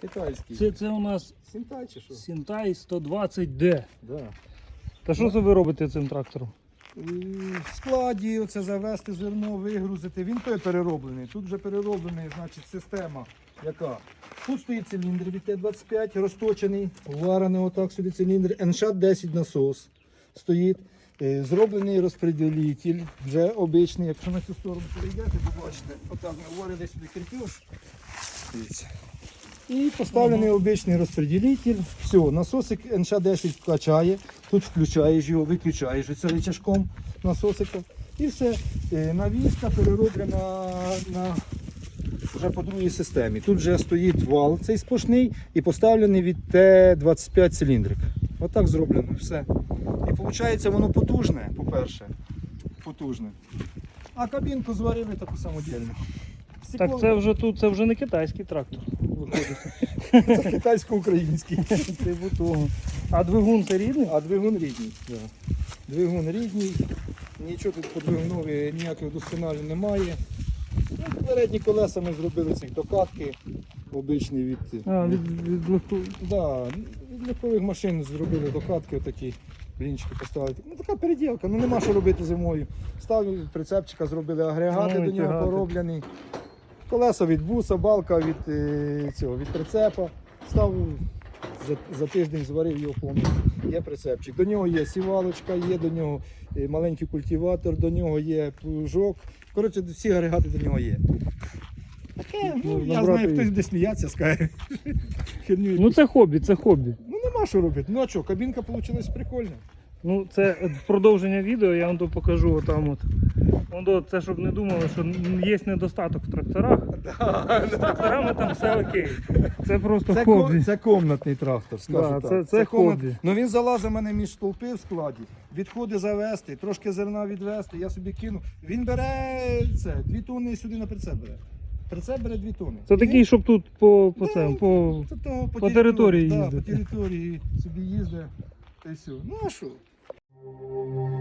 Китайський. Це, це у нас Сінтай чи що? Сінтай 120D. Да. Та що це ви робите цим трактором? В складі оце завести зерно, вигрузити. Він той перероблений. Тут вже перероблений, значить, система яка. Тут стоїть циліндр від Т-25, розточений, варений отак сюди циліндр. НШ-10 насос стоїть. Е, Зроблений розпреділитель, вже обичний. Якщо на цю сторону перейдете, ви бачите, отак ми варили сюди. Дивіться. І поставлений обичний розпреділитель. Все, насосик НШ-10 качає. Тут включаєш його, виключаєш оце рычажком насосика. І все. Е, Навіска перероблена на вже по другій системі. Тут вже стоїть вал цей сплошний і поставлений від Т-25 циліндрик. Отак зроблено все. І виходить, воно потужне, по-перше. Потужне. А кабінку зварили таку самодільну. Так це вже тут, це вже не китайський трактор. Виходить. це китайсько-український. Типу того. А двигун це рідний? А двигун рідний. Да. Двигун рідний. Нічого тут по двигунові ніяких досконалень немає. Ну, передні колеса ми зробили цих докатки. Обичні від, А, від, від легку. Да, від легкових машин зробили докатки, отакі блінчики поставили. Ну така переділка, ну нема що робити зимою. Ставили прицепчика, зробили агрегати Ну, до нього тягати. пороблені. Колеса від буса, балка від е, цього, від прицепа. Став за, за тиждень зварив його повністю. Є прицепчик. До нього є сівалочка, є до нього е, маленький культиватор, до нього є плужок. Коротше, всі агрегати до нього є. Таке, ну, Можна я знаю, і- хтось буде сміятися, скаже. Ну це хобі, це хобі. Ну нема що робити. Ну а що, кабінка вийшла прикольна. Ну, це продовження відео, я вам то покажу отам от. Вон це щоб не думали, що є недостаток в тракторах. З тракторами там все окей. Це просто Це, хобі. ко- це комнатний трактор, скажу Да, так. це- це хобі. Ну він залазить мене між стовпи в складі, відходи завести, трошки зерна відвести, я собі кину. Він бере це, дві тонни сюди на прицеп бере. Прицеп бере дві тонни. Це такий, щоб тут по, по, Да, цьому, по... Тобто по території да, їздити. по території собі їздить. Та й все. Ну а що? Thank you.